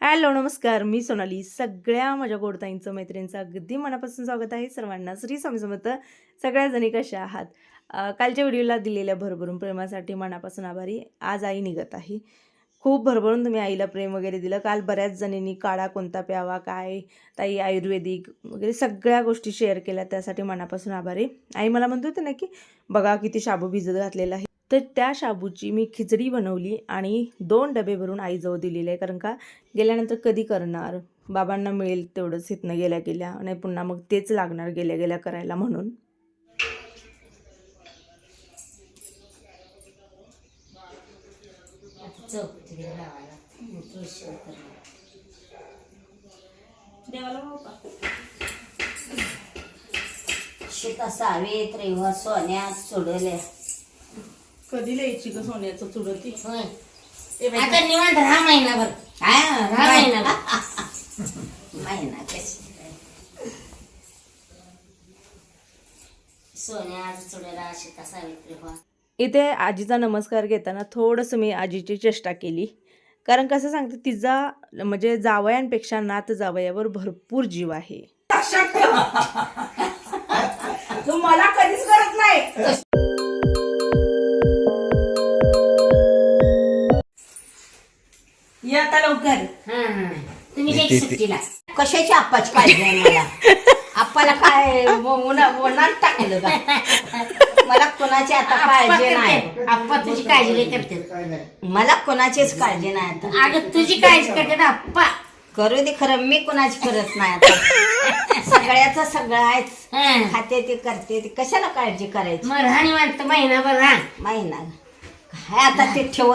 Hello नमस्कार. मी सोनाली. सगळ्या माझ्या गोडताईंचं मैत्रिणींचं अगदी मनापासून स्वागत आहे. सर्वांना श्री स्वामी समर्थ. सगळ्या कशा आहात? कालच्या व्हिडिओला दिलेल्या भरभरून प्रेमासाठी मनापासून आभारी. आज आई निघत आहे. खूप भरभरून तुम्ही आईला प्रेम वगैरे दिलं. काल बऱ्याच जणींनी काढा कोणता प्यावा काय ताई आयुर्वेदिक वगैरे सगळ्या गोष्टी शेअर केल्या. त्यासाठी मनापासून आभारी. आई मला म्हणत होते ना की बघा किती शाबू भिजत घातलेला आहे. तर त्या शाबूची मी खिचडी बनवली आणि दोन डबे भरून आईजवळ दिलेले आहे. कारण का गेल्यानंतर कधी करणार? बाबांना मिळेल तेवढंच इथनं गेल्या गेल्या आणि पुन्हा मग तेच लागणार गेल्या गेल्या करायला म्हणून. देवाला तिकडे लावायला. सोन्यात सोडले कधी लिहायची ग सोन्याचं चुडती होय. आता निवांत राहा महिनाभर. राहा महिनाभर. महिना कशी काय. व्हा. इथे आजीचा नमस्कार घेताना थोडंसं मी आजीची चेष्टा केली. कारण कसं सांगते तिचा म्हणजे जावयांपेक्षा नात जावयावर भरपूर जीव आहे. मला कधीच करत नाही. आता लवकर. तुम्ही काही सुट्टीला. कशाची आप्पाची काळजी आहे मला? आप्पाला काय उन्हात टाकलं का? मला कोणाची आता काळजी नाही. आप्पा तुझी काळजी लई करते. मला कोणाचीच काळजी नाही आता. अगं तुझी काळजी करते ना आप्पा. करू दे खरं मी कोणाची करत नाही आता. सगळ्याचं सगळं आहेच. खाते ते करते ते. कशाला काळजी करायची? मग राहणी मानत महिनाभर राहा. माही ना काय आता ते ठेव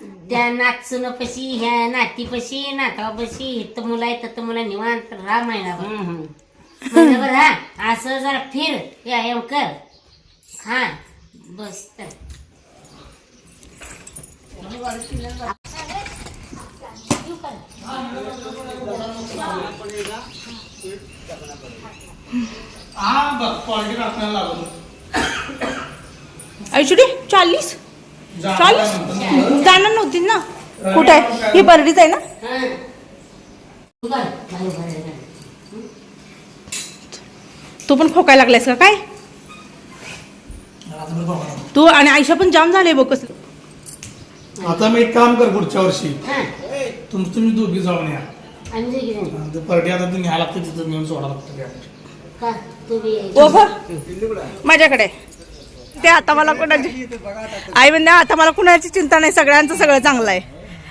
त्या नाचुनपशी ह्या नातीपशी नातापशी इथं मुला आहे तर मुला निवांत राहा महिनाभर. महिनाभर राहा. असं जरा फिर व्यायाम कर. हा बस तर हा बघ चाळीस जाणार नव्हती ना? कुठे आहे? ही बर्डीच आहे ना? हं. तू पण खोकायला लागलायस का? काय? तू आणि आयशा पण जाम झाले बघ कसं आता मी एक काम कर पुढच्या वर्षी. हं. तुम तुम्ही दोघी जाऊन या. आणि ते परडी आता तुम्ही न्यायला लागते तिथं नेऊन सोडा लागतं. ओ माझ्याकडे. ते आता मला कोणाची आई म्हणजे आता मला कुणाची चिंता नाही सगळ्यांचं सगळं चांगलं आहे.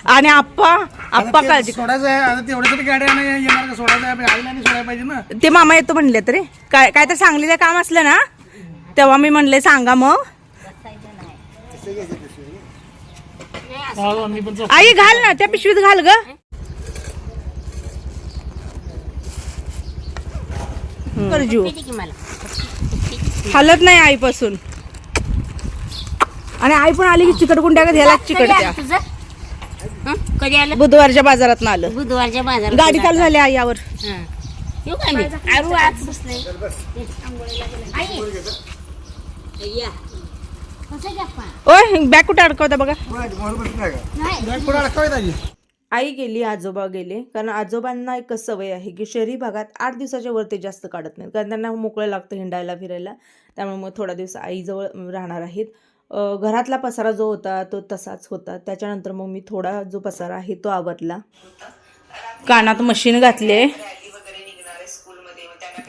आणि आप्पा आप्पा काळजी सोडायचं आहे आता तेवढ्या तरी गाड्या नाही येणार का? सोडायचं आहे आईला नाही सोडायला पाहिजे ना. ते मामा येतो म्हणले तरी. काय काय तर सांगलीचं काम असलं ना तेव्हा मी म्हणले सांगा मग. पण. आई घाल ना त्या पिशवीत घाल ग. करजू हालत नाही आईपासून. आणि आई पण आली की चिकटकुंड्या घ्यायला कधी आलं चिकटत्या तुझं? हं? कधी आलं? बुधवारच्या बाजारात आलं. बुधवारच्या बाजारात गाडी चालू झाली आई यावर. हं. येऊ का मी? आरू आज. बसले आई. या. कसं घ्या पा ओय बॅग कुठे अडकवता बघा. नाही. आई गेली आजोबा गेले. कारण आजोबांना एक सवय आहे की शहरी भागात आठ दिवसाच्या वर ते जास्त काढत नाहीत. कारण त्यांना मोकळं लागतं हिंडायला फिरायला. त्यामुळे मग थोडा दिवस आईजवळ राहणार आहेत. घरातला पसारा जो होता तो तसाच होता. त्याच्यानंतर मग मी थोडा जो पसारा आहे तो आवरला. कानात मशीन घातले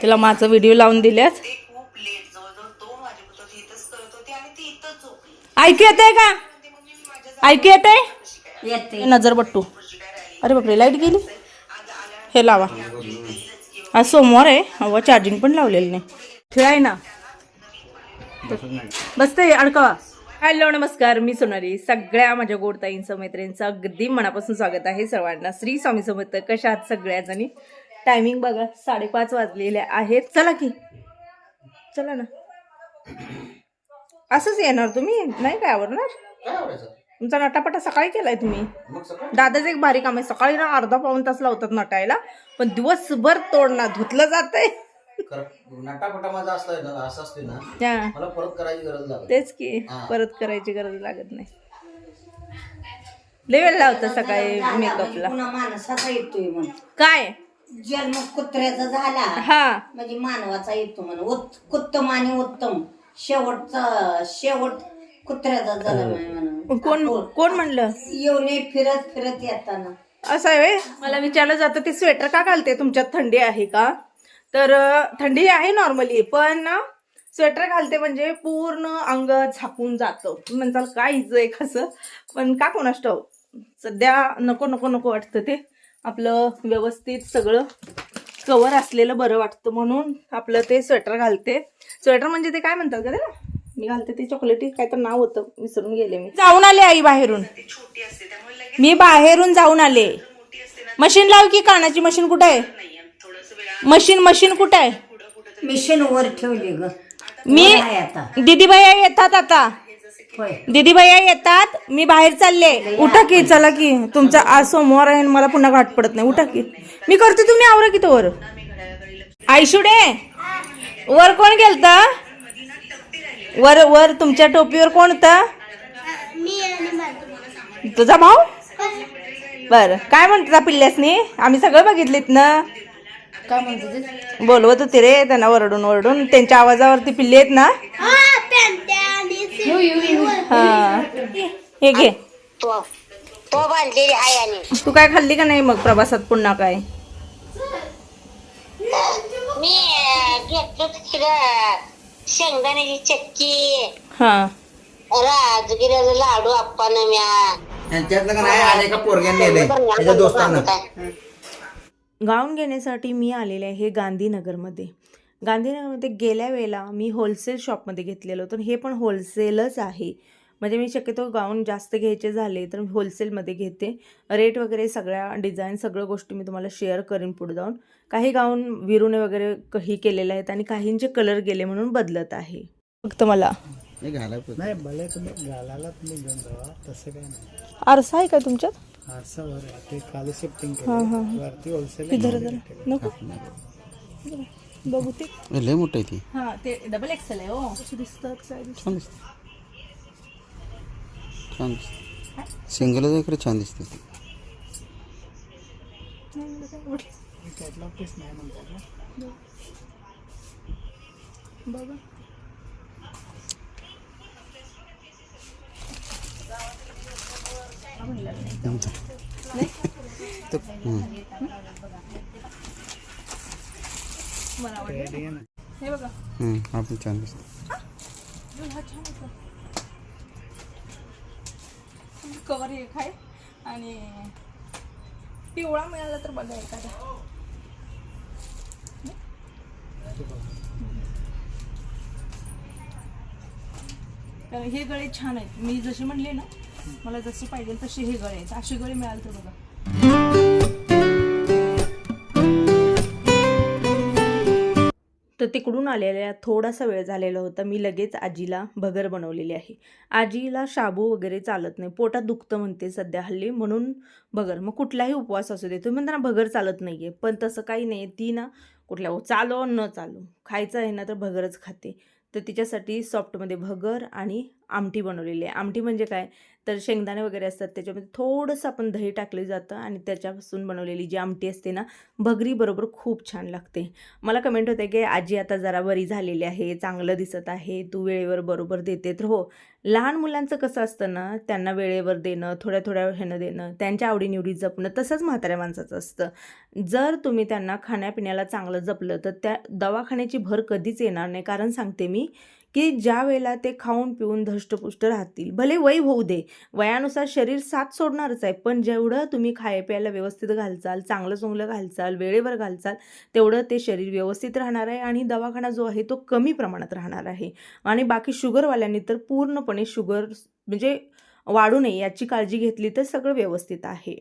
तिला माझं व्हिडिओ लावून दिल्यात. ऐकू येत आहे का ऐकू येत आहे नजर बट्टू. अरे बापरे लाइट गेली? हे लावा. आज सोमवार आहे. हवा चार्जिंग पण लावलेलं नाही. खेळाय ना? बसते अडकवा. हॅलो नमस्कार. मी सोनाली. सगळ्या माझ्या गोडताईंचं मैत्रिणींचं अगदी मनापासून स्वागत आहे सर्वांना. श्री स्वामी समर्थ कशा आहात सगळ्याजणी? टायमिंग बघा साडेपाच वाजलेले आहेत. चला की. चला ना. असंच येणार तुम्ही? नाही काय आवडणार तुमचा नटापटा सकाळी केलाय तुम्ही. दादाचं एक भारी काम आहे. सकाळी ना अर्धा पाऊन तास लावतात नटायला. पण दिवसभर तोडणार धुतलं जातंय. नटापटा माझा असला ना असं असते ना हा. मला परत करायची गरज लागत तेच की हा. परत करायची गरज लागत नाही. लय वेळ लावतं सकाळी मेकअपला पुन्हा माणसाचा येतोय म्हण काय? जन्म कुत्र्याचा झाला. हा. म्हणजे मानवाचा येतो म्हण उत- उत्तम आणि उत्तम. शेवटचा शेवट कुत्र्याचा जन्म आहे म्हणून. कोण कोण म्हणलं? येऊन फिरत फिरत येताना. असं आहे व्हय? मला विचारलं जातं ते स्वेटर का घालते? तुमच्यात थंडी आहे का? तर थंडी आहे नॉर्मली पण ना स्वेटर घालते म्हणजे पूर्ण अंग झाकून जातं. म्हणताल काय हिचं आहे कसं पण का कोणास सध्या नको नको नको वाटतं ते. आपलं व्यवस्थित सगळं कवर असलेलं बरं वाटतं म्हणून आपलं ते स्वेटर घालते. स्वेटर म्हणजे ते काय म्हणतात का त्याला? मी घालते ते चॉकलेटी काय तर नाव होतं विसरून गेले मी. जाऊन आले आई बाहेरून. मी बाहेरून जाऊन आले. मशीन लाव की कानाची मशीन कुठे आहे? मशीन मशीन कुठे आहे? मिशन वर ठेवली ग. मी वर आहे आता. दीदी भैया येतात आता. होय. दीदी भैया येतात मी बाहेर चालले. उठा की चला की तुमचा आज सोमवार आहे आणि मला पुन्हा गाठ पडत नाही. उठा की. मी करते तुम्ही आवरा की तो वर. आयशुडे वर कोण गेलत? वर वर तुमच्या टोपीवर कोण होतं? तुझा भाऊ? बर. काय म्हणता पिल्ल्यासनी? आम्ही सगळं बघितलीत ना? काय म्हणतो बोलवत होते रे त्यांना ओरडून ओरडून त्यांच्या आवाजावरती पिल्ले आहेत ना? हा हे घे. तो तो बांधलेली आहे आणि तू काय खाल्ली का नाही मग प्रवासात पुन्हा काय? मी अं, घेतलं तिकडं शेंगदाण्याची चक्की. हा. राजगिऱ्याचा लाडू आप्पानं म्या. त्यांच्यातलं का नाही? आले का पोरग्यान नेलंय. त्याच्या दोस्तानं. गाऊन घेण्यासाठी मी आलेले आहे गांधीनगरमध्ये. गांधीनगरमध्ये गेल्या वेळेला मी होलसेल शॉपमध्ये घेतलेलं होतं. हे पण होलसेलच आहे. म्हणजे मी शक्यतो गाऊन जास्त घ्यायचे झाले तर मी होलसेलमध्ये घेते. रेट वगैरे सगळ्या डिझाईन सगळ्या गोष्टी मी तुम्हाला शेअर करेन पुढे जाऊन. काही गाऊन विरूने वगैरे ही केलेले आहेत आणि काहींचे कलर गेले म्हणून बदलत आहे. फक्त मला. नाही तुम्ही घालायला तुम्ही घेऊन जावा तसं काय नाही. आरसा आहे का तुमच्यात? आरसा वर आहे. ते खाली शिफ्टिंग हां हां केलं. वरती होलसेल इधर जरा नको बघू ते लय मोठं आहे ती. हां ते डबल एक्सेल आहे हो. कशी दिसतात काय दिसतात छान दिसते. छान दिसते. सिंगलच आहे खरं छान दिसते ती. कॅटलॉग पीस नाही म्हणतात ना बघा तर, हम्म. मला आवडलं हे बघा हम्म, हा पण छान कवर एक आहे आणि पिवळा मिळाला तर बघा एखादा कारण हे गळे छान आहेत. मी जशी म्हणले ना मला जशी पाहिजे तशी हे गळे आहेत अशी गळे मिळाली तर बघा. तर तिकडून आलेल्या थोडासा वेळ झालेला होता. मी लगेच आजीला भगर बनवलेली आहे. आजीला शाबू वगैरे चालत नाही. पोटात दुखतं म्हणते सध्या हल्ली. म्हणून भगर. मग कुठलाही उपवास असू दे. तुम्ही म्हणता ना भगर चालत नाही आहे पण तसं काही नाही. ती ना कुठल्या चालो न चालो. खायचं आहे ना तर भगरच खाते. तर तिच्यासाठी सॉफ्टमध्ये भगर आणि आमटी बनवलेली आहे. आमटी म्हणजे काय? तर शेंगदाणे वगैरे असतात त्याच्यामध्ये थोडंसं आपण दही टाकले जातं आणि त्याच्यापासून बनवलेली जी आमटी असते ना भगरी बरोबर खूप छान लागते. मला कमेंट होते की आजी आता जरा बरी झालेली आहे चांगलं दिसत आहे तू वेळेवर बरोबर देते. तर हो लहान मुलांचं कसं असतं ना त्यांना वेळेवर देणं थोड्या थोड्या ह्यानं देणं त्यांच्या आवडीनिवडी जपणं तसंच म्हाताऱ्या माणसाचं असतं. जर तुम्ही त्यांना खाण्यापिण्याला चांगलं जपलं तर त्या दवाखान्याची भर कधीच येणार नाही. कारण सांगते मी की ज्या वेळेला ते खाऊन पिऊन धष्टपुष्ट राहतील भले वय होऊ दे वयानुसार शरीर साथ सोडणारच आहे पण जेवढं तुम्ही खाय प्यायला व्यवस्थित घालचाल चांगलं चांगलं घालचाल वेळेवर घालचाल तेवढं ते शरीर व्यवस्थित राहणार आहे आणि दवाखाना जो आहे तो कमी प्रमाणात राहणार आहे. आणि बाकी शुगरवाल्यांनी तर पूर्णपणे शुगर म्हणजे वाढू नये याची काळजी घेतली तर सगळं व्यवस्थित आहे.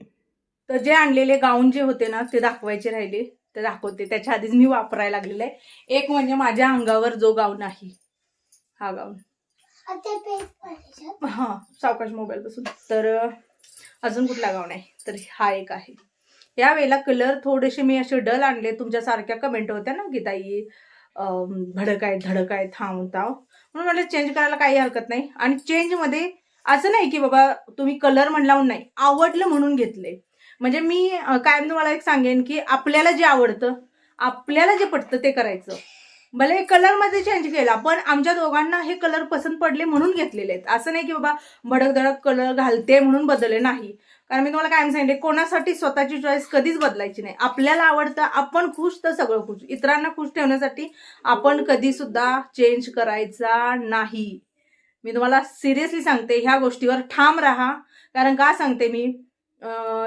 तर जे आणलेले गाऊन जे होते ना ते दाखवायचे राहिले ते दाखवते. त्याच्या आधीच मी वापरायला लागलेलं आहे. एक म्हणजे माझ्या अंगावर जो गाऊन आहे हा गाऊन हां सावकाश मोबाईल पासून. तर अजून कुठला गाऊन आहे? तर हा एक आहे. या वेळेला कलर थोडेसे मी असे डल आणले. तुमच्यासारख्या कमेंट होत्या ना की ताई भडक आहे धडक आहे थांब. ताव म्हणून मला चेंज करायला काही हरकत नाही. आणि चेंजमध्ये असं नाही की बाबा तुम्ही कलर म्हणला नाही. आवडलं म्हणून घेतले. म्हणजे मी कायम तुम्हाला एक सांगेन की आपल्याला जे आवडतं आपल्याला जे पटतं ते करायचं. भले कलरमध्ये चेंज केला पण आमच्या दोघांना हे कलर पसंत पडले म्हणून घेतलेले आहेत. असं नाही की बाबा भडक धडक कलर घालते म्हणून बदलले नाही. कारण मी तुम्हाला कायम सांगितले कोणासाठी स्वतःची चॉईस कधीच बदलायची नाही. आपल्याला आवडतं आपण खुश तर सगळं खुश. इतरांना खुश ठेवण्यासाठी आपण कधी सुद्धा चेंज करायचा नाही. मी तुम्हाला सिरियसली सांगते ह्या गोष्टीवर ठाम राहा. कारण का सांगते मी?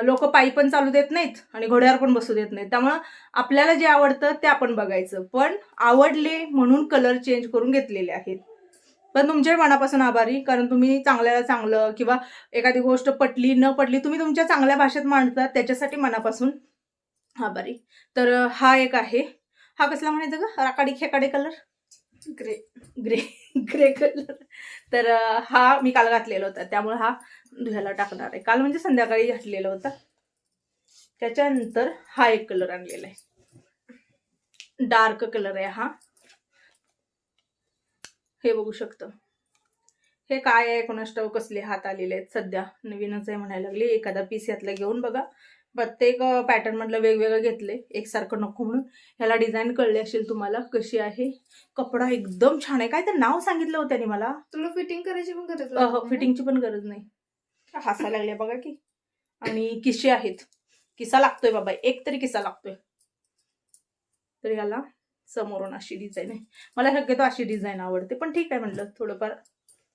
लोक पायी पण चालू देत नाहीत आणि घोड्यावर पण बसू देत नाहीत. त्यामुळं आपल्याला जे आवडतं ते आपण बघायचं. पण आवडले म्हणून कलर चेंज करून घेतलेले आहेत. पण तुमच्या मनापासून आभारी कारण तुम्ही चांगल्याला चांगलं किंवा एखादी गोष्ट पटली न पटली तुम्ही तुमच्या चांगल्या भाषेत मांडता त्याच्यासाठी मनापासून आभारी. तर हा एक आहे. हा कसला म्हणायचं ग? राकाडी खेकाडे colour grey grey grey colour तर हा मी काल घातलेला होता. त्यामुळे हा धुयाला टाकणार आहे. काल म्हणजे संध्याकाळी घातलेला होता. त्याच्यानंतर हा एक कलर आणलेला आहे. डार्क कलर आहे हा. हे बघू शकतं. हे काय आहे? कोणास कसले हात आलेले आहेत? सध्या नवीनच आहे म्हणायला लागले. एखादा पीस यातला घेऊन बघा. प्रत्येक पॅटर्न मधलं वेगवेगळं घेतले एकसारखं नको म्हणून. ह्याला डिझाईन कळली असेल तुम्हाला कशी आहे? कपडा एकदम छान आहे. काय तर नाव सांगितलं होतं त्याने मला. तुला फिटिंग करायची पण गरज नाही? फिटिंगची पण गरज नाही. हसायला लागले बघा की. आणि किशे आहेत. किसा लागतोय बाबा एक तरी किसा लागतोय. तर याला समोरून अशी डिझाईन आहे. मला शक्यतो अशी डिझाईन आवडते पण ठीक आहे म्हटलं थोडंफार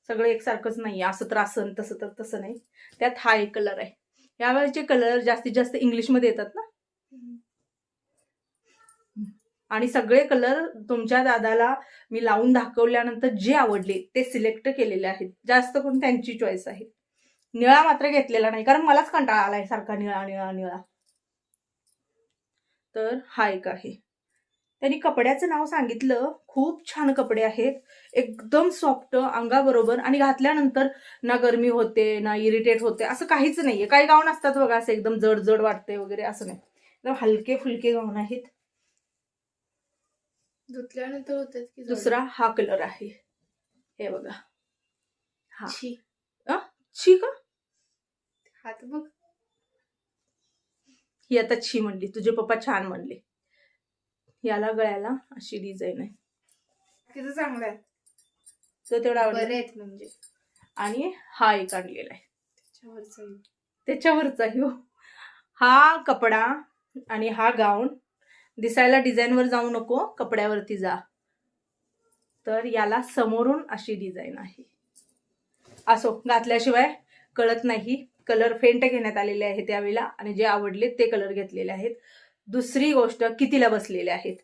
सगळं एकसारखंच नाही असं तर असं तसं तर तसं नाही. त्यात हा एक कलर आहे. यावेळेचे कलर जास्तीत जास्त इंग्लिशमध्ये येतात ना? आणि सगळे कलर तुमच्या दादाला मी लावून दाखवल्यानंतर जे आवडले ते सिलेक्ट केलेले आहेत. जास्त करून त्यांची चॉईस आहे. निळा मात्र घेतलेला नाही कारण मलाच कंटाळा आलाय सारखा निळा निळा निळा. तर हा एक आहे. त्यांनी कपड्याचं नाव सांगितलं. खूप छान कपडे आहेत. एकदम सॉफ्ट अंगाबरोबर. आणि घातल्यानंतर ना गरमी होते ना इरिटेट होते. असं काहीच नाहीये. काही गाऊन असतात बघा असं एकदम जड जड वाटते वगैरे असं नाही. एकदम हलके फुलके गाऊन आहेत. धुतल्यानंतर होतात की दुसरा हा कलर आहे. हे बघा. हा. छी. छी का? हात बघ. ही आता छी म्हणली. तुझे पप्पा छान म्हणले. याला गळ्याला अशी डिझाईन आहे. किती चांगलं आहे. तर तेवढा आवडला. बरे आहेत म्हणजे. आणि हा एक आणलेला आहे. त्याच्यावरचं हे. त्याच्यावरचा हा. कपडा आणि हा गाऊन. दिसायला डिझाईनवर जाऊ नको कपड्यावरती जा. तर याला समोरून अशी डिझाईन आहे. असो घातल्याशिवाय कळत नाही. कलर फेंट घेण्यात आलेले आहेत त्यावेळेला आणि जे आवडले ते कलर घेतलेले आहेत. दुसरी गोष्ट कितीला बसलेले आहेत?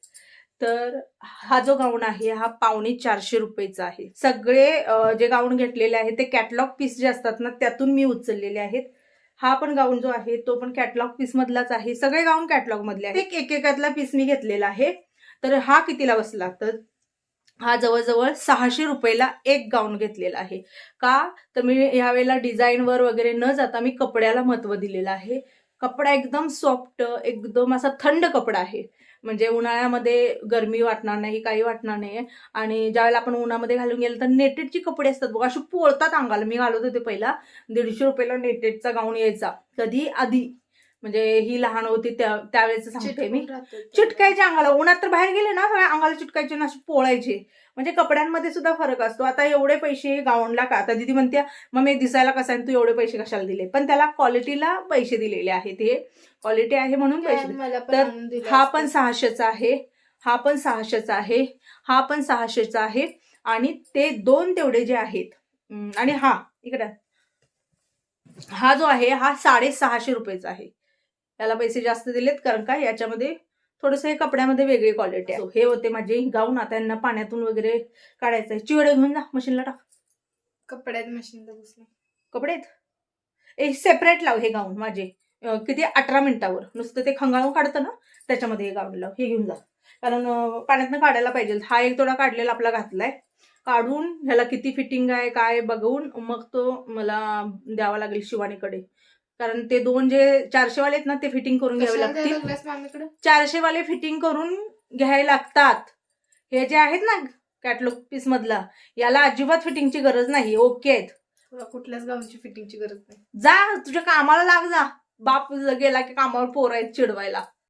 तर हा जो गाऊन आहे हा पावणे चारशे रुपयेचा आहे. सगळे जे गाऊन घेतलेले आहेत ते कॅटलॉग पीस जे असतात ना त्यातून मी उचललेले आहेत. हा पण गाऊन जो आहे तो पण कॅटलॉग पीस मधलाच आहे. सगळे गाऊन कॅटलॉग मधले आहेत. एक एकातला पीस मी घेतलेला आहे. तर हा कितीला बसला? तर हा जवळजवळ सहाशे रुपयाला एक गाऊन घेतलेला आहे. का? तर मी यावेळेला डिझाईनवर वगैरे न जाता मी कपड्याला महत्त्व दिलेलं आहे. कपडा एकदम सॉफ्ट एकदम असा थंड कपडा आहे. म्हणजे उन्हाळ्यामध्ये गरमी वाटणार नाही काही वाटणार नाही आणि ज्यावेळेला आपण उन्हामध्ये घालून गेलं तर नेटेडची कपडे असतात बघा अशी पोळतात अंगाला. मी घालत होते पहिला. दीडशे रुपयाला नेटेडचा गाऊन यायचा. कधी? आधी. म्हणजे ही लहान होती त्या त्यावेळेचं सांगते मी. चिटकायचे अंगाला. उन्हात तर बाहेर गेले ना सगळ्या अंगाला चिटकायचे ना असे पोळायचे. म्हणजे कपड्यांमध्ये सुद्धा फरक असतो. आता एवढे पैसे गाऊनला का? आता दिदी म्हणते मग मी दिसायला कसं आहे? तू एवढे पैसे कशाला दिले? पण त्याला क्वालिटीला पैसे दिलेले आहेत हे. क्वालिटी आहे म्हणून पैसे तर हा. पण सहाशेचा आहे. हा पण सहाशेचा आहे. हा पण सहाशेचा आहे. आणि ते दोन तेवढे जे आहेत आणि हा इकडे. हा जो आहे हा साडेसहाशे रुपयेचा आहे. याला पैसे जास्त दिलेत कारण का? याच्यामध्ये थोडंसं हे कपड्यामध्ये वेगळी क्वालिटी आहे. हे होते माझे. गाऊन आता यांना पाण्यातून वगैरे काढायचं आहे. चिवडे घेऊन जा मशीनला टाक. कपड्यात मशीनला बसले कपडे आहेत ए सेपरेट लाव हे गाऊन माझे. किती? अठरा मिनिटावर. नुसतं ते खंगाळून काढतं ना त्याच्यामध्ये हे गाऊन लाव. हे घेऊन जा. कारण पाण्यातनं काढायला पाहिजे. हा एक थोडा काढलेला आपला घातलाय. काढून ह्याला किती फिटिंग आहे काय बघून मग तो मला द्यावा लागेल शिवानीकडे. कारण ते दोन जे चारशेवाले आहेत ना ते फिटिंग करून घ्यावे लागतील. चारशे वाले फिटिंग करून घ्यायला लागतात. हे जे आहेत ना कॅटलॉग पीस मधला याला अजिबात फिटिंगची गरज नाही ओके आहेत. तुला कुठल्याच गाऊनची फिटिंगची गरज नाही. जा तुझ्या कामाला लाग जा. बाप गेला की कामावर पोर आहेत चिडवायला.